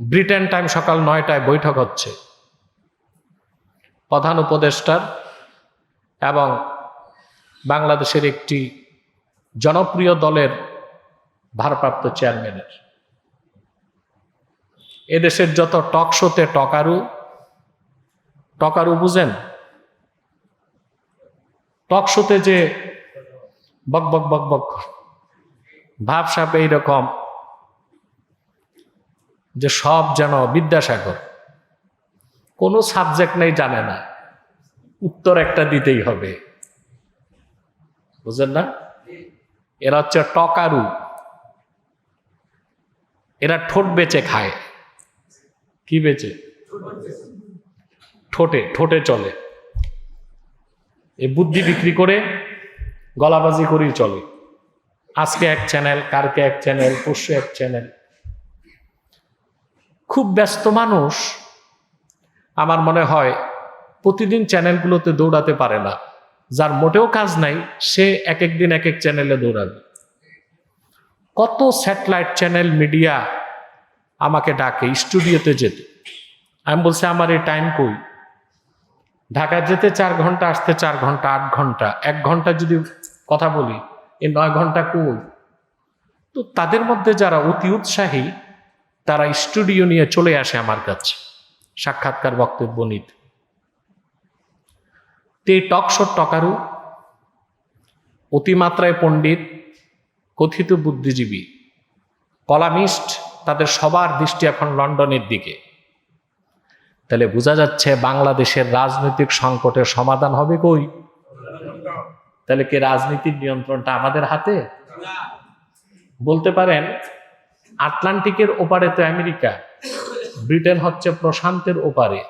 Britain time সকাল নয়টায় বৈঠক হচ্ছে। প্রধান উপদেষ্টার এবং বাংলাদেশের একটি জনপ্রিয় দলের ভারপ্রাপ্ত চেয়ারম্যানের। এদেশের যত টক শোতে টকারু টকারু বুঝেন? টক শোতে যে বক বক বক বক, ভাবসাপ এইরকম যে সব যেন বিদ্যাসাগর। কোনো সাবজেক্ট নেই, জানে না। উত্তর একটা দিতেই হবে। বুঝলেন না? এরা হচ্ছে টকারু। এরা ঠোঁট বেচে খায়। কি বেচে? ঠোঁটে ঠোঁটে চলে। এই বুদ্ধি বিক্রি করে গলাবাজি করেই চলে। আজকে এক চ্যানেল কালকে এক চ্যানেল পরশু এক চ্যানেল খুব ব্যস্ত মানুষ, আমার মনে হয় প্রতিদিন চ্যানেলগুলোতে দৌড়াতে পারে না। যার মোটেও কাজ নাই, সে এক এক দিন এক এক চ্যানেলে দৌড়াবে। কত স্যাটেলাইট চ্যানেল মিডিয়া আমাকে ডাকে, স্টুডিওতে যেতে। আমি বলছি, আমার এই টাইম কই? ঢাকা যেতে চার ঘণ্টা, আসতে চার ঘণ্টা, আট ঘণ্টা, এক ঘণ্টা যদি কথা বলি, এই নয় ঘণ্টা কই? তো তাদের মধ্যে যারা অতি উৎসাহী তারা স্টুডিও নিয়ে চলে আসে আমার কাছে। সাক্ষাৎকার বক্তব্য নিতে। তে টকশোর টকারু, অতিমাত্রায় পণ্ডিত, কথিত বুদ্ধিজীবী, কলামিস্ট তাদের সবার দৃষ্টি এখন লন্ডনের দিকে। তাহলে বোঝা যাচ্ছে বাংলাদেশের রাজনৈতিক সংকটের সমাধান হবে কই? তাহলে কি রাজনীতির নিয়ন্ত্রণটা আমাদের হাতে? বলতে পারেন আটলান্টিকের ওপারে তো আমেরিকা, ব্রিটেন হচ্ছে প্রশান্তের ওপারে।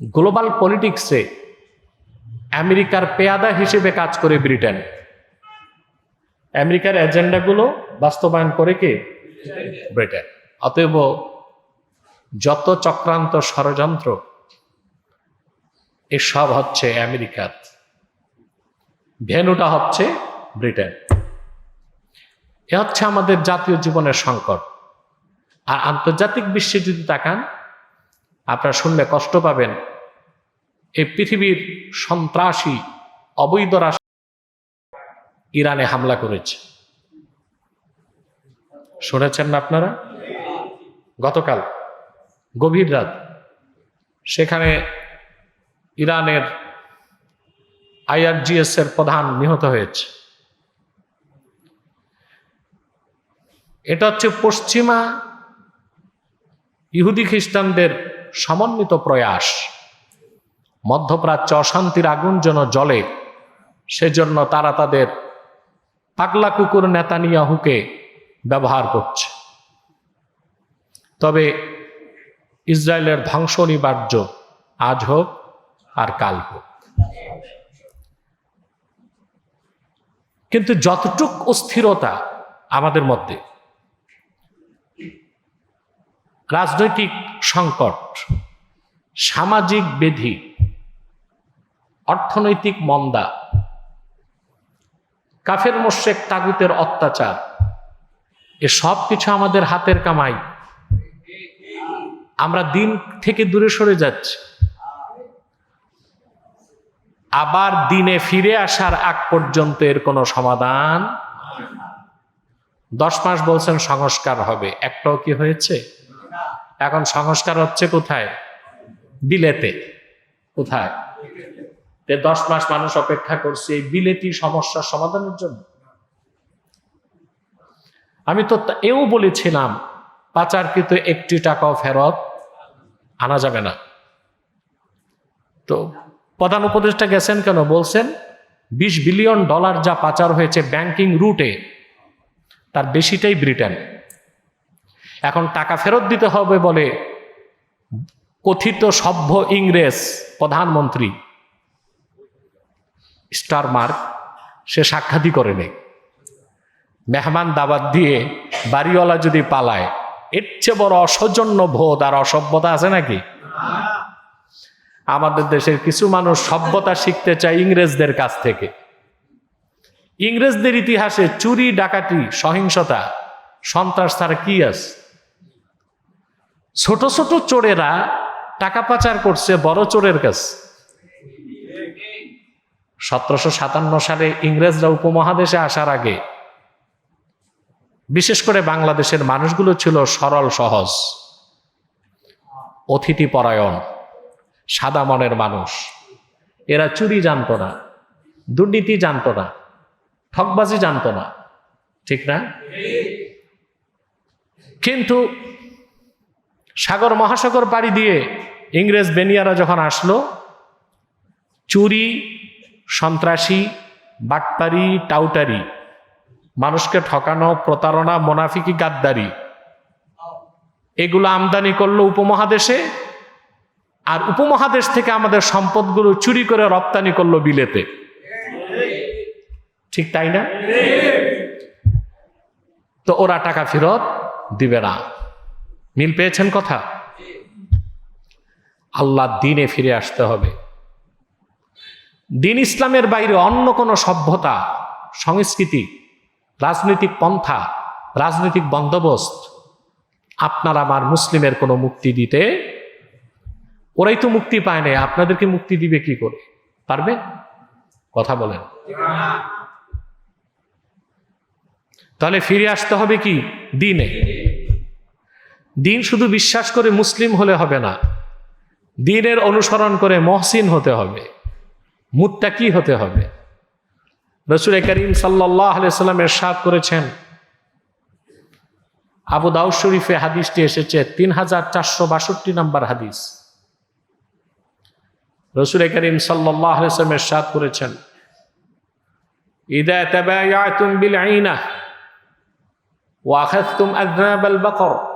গ্লোবাল পলিটিক্সে আমেরিকার পেয়াদা হিসেবে কাজ করে ব্রিটেন। আমেরিকার এজেন্ডাগুলো বাস্তবায়ন করে কে? ব্রিটেন। অতএব যত চক্রান্ত ষড়যন্ত্র, এসব হচ্ছে আমেরিকার। ভেনুটা হচ্ছে ব্রিটেন। এ হচ্ছে আমাদের জাতীয় জীবনের সংকট। আর আন্তর্জাতিক বিশ্বে যদি তাকান, আপনারা শুনলে কষ্ট পাবেন। এই পৃথিবীর সন্ত্রাসী, অবৈধ রাষ্ট্র ইরানে হামলা করেছে। শুনেছেন না আপনারা? গতকাল, গভীর রাত, সেখানে ইরানের আইআরজিএস এর প্রধান নিহত হয়েছে। এটা হচ্ছে পশ্চিমা ইহুদি খ্রিস্টানদের সমন্বিত প্রয়াস। মধ্যপ্রাচ্য অশান্তির আগুন যেন জলে সেজন্য তারা তাদের পাগলা কুকুর নেতানিয়াহুকে ব্যবহার করছে। তবে ইসরায়েলের ধ্বংস অনিবার্য আজ হোক আর কাল হোক। কিন্তু যতটুক অস্থিরতা আমাদের মধ্যে রাজনৈতিক সংকট, সামাজিক বেধি, অর্থনৈতিক মন্দা, কাফের মোশেক তাগুতের অত্যাচার, এ সব কিছু আমাদের হাতের কামাই। আমরা দিন থেকে দূরে সরে যাচ্ছি। আবার দিনে ফিরে আসার আগ পর্যন্ত এর কোনো সমাধান? দশ মাস বলছেন সংস্কার হবে। একটাও কি হয়েছে? এখন সংস্কার হচ্ছে কোথায়? বিলেতে। কোথায়? দশ মাস মানুষ অপেক্ষা করছে এই বিলেতি সমস্যার সমাধানের জন্য। আমি তো এও বলেছিলাম, পাচারকৃত একটি টাকাও ফেরত আনা যাবে না। তো প্রধান উপদেষ্টা গেছেন কেন? বলছেন, বিশ বিলিয়ন ডলার যা পাচার হয়েছে ব্যাংকিং রুটে তার বেশিটাই ব্রিটেন। এখন টাকা ফেরত দিতে হবে বলে কথিত সভ্য ইংরেজ প্রধানমন্ত্রী স্টারমার্ক সে সাক্ষাৎই করে নেই। মেহমান দাবাত দিয়ে বাড়িওয়ালা যদি পালায়, এর চেয়ে বড় অসৌজন্য বোধ আর অসভ্যতা আছে নাকি? আমাদের দেশের কিছু মানুষ সভ্যতা শিখতে চায় ইংরেজদের কাছ থেকে। ইংরেজদের ইতিহাসে চুরি, ডাকাতি, সহিংসতা, সন্ত্রাস তার কি আছে? ছোট ছোট চোরেরা টাকা পাচার করছে বড় চোরের কাছে। সতেরোশো সাতান্ন সালে ইংরেজরা উপমহাদেশে আসার আগে, বিশেষ করে বাংলাদেশের মানুষগুলো ছিল সরল, সহজ অতিথি পরায়ণ সাদা মনের মানুষ। এরা চুরি জানত না, দুর্নীতি জানত না ঠকবাজি জানত না, ঠিক না? কিন্তু সাগর মহাসাগর পাড়ি দিয়ে ইংরেজ বেনিয়ারা যখন আসলো, চুরি, সন্ত্রাসী, বাটপারি, টাউটারি, মানুষকে ঠকানো, প্রতারণা, মোনাফিকি, গাদ্দারি, এগুলো আমদানি করল উপমহাদেশে, আর উপমহাদেশ থেকে আমাদের সম্পদগুলো চুরি করে রপ্তানি করল বিলেতে। ঠিক তাই না? তো ওরা টাকা ফেরত দিবে না। মিল পেয়েছেন কথা? আল্লাহ দিনে ফিরে আসতে হবে। দিন ইসলামের বাইরে অন্য কোনো সভ্যতা, সংস্কৃতি, রাজনৈতিক পন্থা, রাজনৈতিক বন্দোবস্ত আপনার আমার মুসলিমের কোনো মুক্তি দিতে? ওরাই তো মুক্তি পায় না আপনাদেরকে মুক্তি দিবে কি করে? পারবে? কথা বলেন। তাহলে ফিরে আসতে হবে কি? দিনে। দিন শুধু বিশ্বাস করে মুসলিম হলে হবে না। দিনের অনুসরণ করে মহসিন হতে হবে। মুত্তা কি হতে হবে। রসুল করিম সাল্লাহ আলাইসাল্লামের সাদ করেছেন। আবু দাউ শরীফে হাদিসটি এসেছে, তিন হাজার চারশো বাষট্টি নাম্বার হাদিস। রসুল করিম সাল্লাহ আলাইসলামের সাদ করেছেন, ইদা তেবায়াতুম বিল আইনা ওয়াখাতুম তুম আল বকর।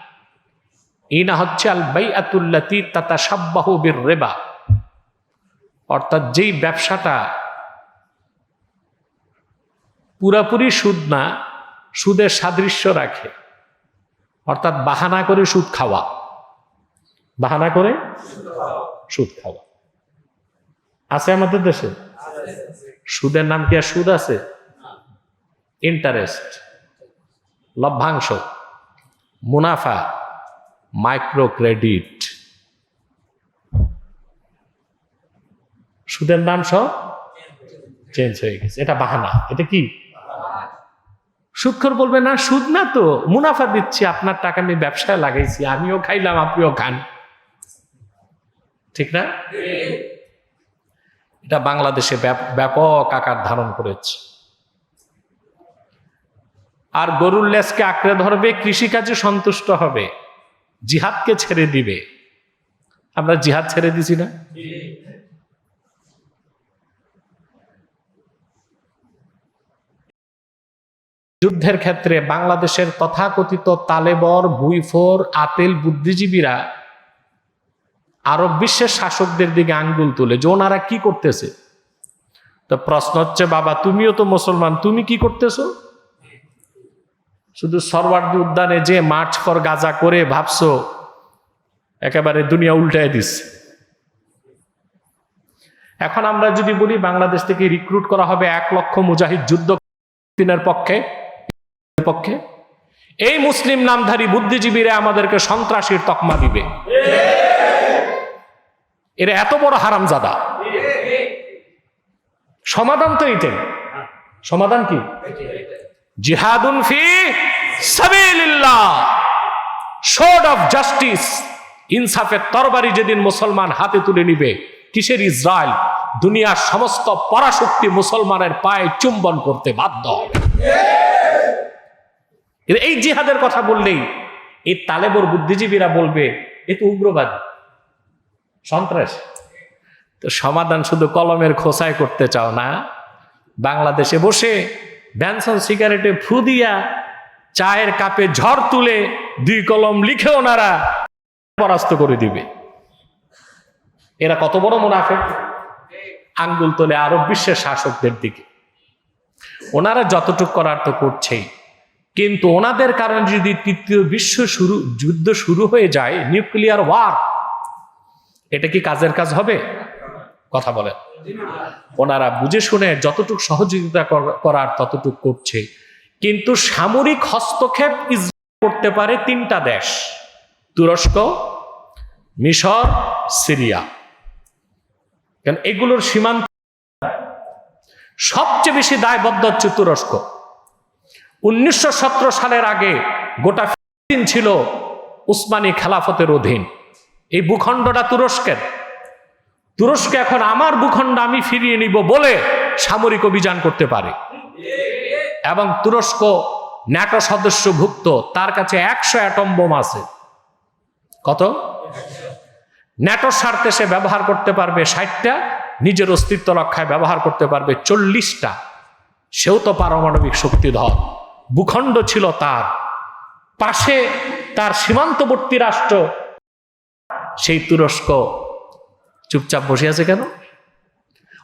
ইনা হচ্ছে আল বাই আতুল্লাতি তাতা সাব্বাহু বীর রেবা অর্থাৎ যেই ব্যবসাটা পুরাপুরি সুদ না, সুদের সাদৃশ্য রাখে। অর্থাৎ বাহানা করে সুদ খাওয়া। বাহানা করে সুদ খাওয়া। আছে আমাদের দেশে? সুদের নাম কি আর সুদ আছে? ইন্টারেস্ট, লভ্যাংশ, মুনাফা। মাইক্রো ক্রেডিট সুদের নাম সব? চেঞ্জ হয়ে গেছে। এটা বাহানা। এটা কি? সুদখর বলবে, না, সুদ না তো, মুনাফা দিচ্ছি, আপনার টাকা আমি ব্যবসায় লাগাইছি, আমিও খাইলাম, আপনিও খান। ঠিক না? এটা বাংলাদেশে ব্যাপক আকার ধারণ করেছে। আর গরুর লেজকে আঁকড়ে ধরবে, কৃষিকাজে সন্তুষ্ট হবে। জিহাদকে ছেড়ে দিবে। আমরা জিহাদ ছেড়ে দিছি না? যুদ্ধের ক্ষেত্রে বাংলাদেশের তথাকথিত তালেবর, বুইফোর, আতেল বুদ্ধিজীবীরা আরব বিশ্বের শাসকদের দিকে আঙ্গুল তুলে যে ওনারা কি করতেছে? তো প্রশ্ন হচ্ছে, বাবা, তুমিও তো মুসলমান, তুমি কি করতেছো? শুধু সরওয়ার্দি উদ্যানে যে মার্চ কর গাজা করে ভাবছ, একেবারে দুনিয়া উল্টায় দিচ্ছে এখন আমরা যদি বলি বাংলাদেশ থেকে রিক্রুট করা হবে এক লক্ষ মুজাহিদ যুদ্ধ পক্ষে পক্ষে, এই মুসলিম নামধারী বুদ্ধিজীবীরা আমাদেরকে সন্ত্রাসীর তকমা দিবে। এরা এত বড় হারামজাদা। সমাধান তো এইটাই। সমাধান কি? জিহাদুন ফি শোড অফ জাস্টিস ইনসাফের তরবারি যেদিন মুসলমান হাতে তুলে নিবে, কিসের ইসরায়েল? দুনিয়ার সমস্ত পরাশক্তি মুসলমানের পায়ে চুম্বন করতে বাধ্য হবে। এই জিহাদের কথা বললেই এই তালেবর বুদ্ধিজীবীরা বলবে, এ তো উগ্রবাদী। সন্ত্রাস। তো সমাধান শুধু কলমের খোসায় করতে চাও না। বাংলাদেশে বসে ব্যানসন সিগারেটে ফু দিয়া চায়ের কাপে ঝড় তুলে দুই কলম লিখে ওনারা পরাস্ত করে দিবে। এরা কত বড় মুনাফেক? আঙ্গুল তোলে আরব বিশ্বের শাসকদের দিকে। ওনারা যতটুক করার তো করছেই। কিন্তু ওনাদের কারণে যদি তৃতীয় বিশ্ব শুরু, যুদ্ধ শুরু হয়ে যায়, নিউক্লিয়ার ওয়ার, এটা কি কাজের কাজ হবে? কথা বলেন। ওনারা বুঝে শুনে যতটুক সহযোগিতা কর- করার ততটুক করছে। কিন্তু সামরিক হস্তক্ষেপ ইসরায়েল করতে পারে তিনটা দেশ, তুরস্ক, মিশর, সিরিয়া। কারণ এগুলোর সীমান্ত সবচেয়ে বেশি দায়বদ্ধ হচ্ছে তুরস্ক। উনিশশো সতেরো সালের আগে গোটা ফিলিস্তিন ছিল উসমানী খেলাফতের অধীন। এই ভূখণ্ডটা তুরস্কের। তুরস্ক এখন আমার ভূখণ্ড, আমি ফিরিয়ে নিব বলে সামরিক অভিযান করতে পারে। এবং তুরস্ক ন্যাটো সদস্যভুক্ত, তার কাছে একশো অ্যাটম বোম আছে। কত? ন্যাটোর স্বার্থে সে ব্যবহার করতে পারবে ষাটটা, নিজের অস্তিত্ব রক্ষায় ব্যবহার করতে পারবে চল্লিশটা। সেও তো পারমাণবিক শক্তিধর। ভূখণ্ড ছিল তার। পাশে তার সীমান্তবর্তী রাষ্ট্র, সেই তুরস্ক। চুপচাপ বসে আছে কেন?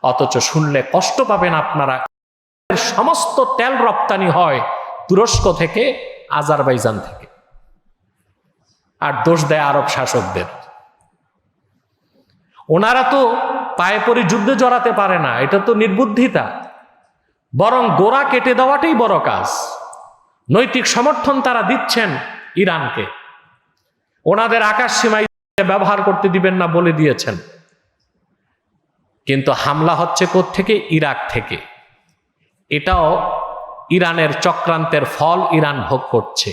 অথচ শুনলে কষ্ট পাবেন আপনারা। সমস্ত তেল রপ্তানি হয় তুরস্ক থেকে, আজারবাইজান থেকে। আর দোষ দেয় আরব শাসকদের। ওনারা তো পায়ে পরে যুদ্ধে জড়াতে পারে না, এটা তো নির্বুদ্ধিতা। বরং গোড়া কেটে দেওয়াটাই বড় কাজ। নৈতিক সমর্থন তারা দিচ্ছেন ইরানকে। ওনাদের আকাশ সীমায় ব্যবহার করতে দিবেন না বলে দিয়েছেন। কিন্তু হামলা হচ্ছে থেকে ইরাক থেকে। এটাও ইরানের চক্রান্তের ফল ইরান ভোগ করছে।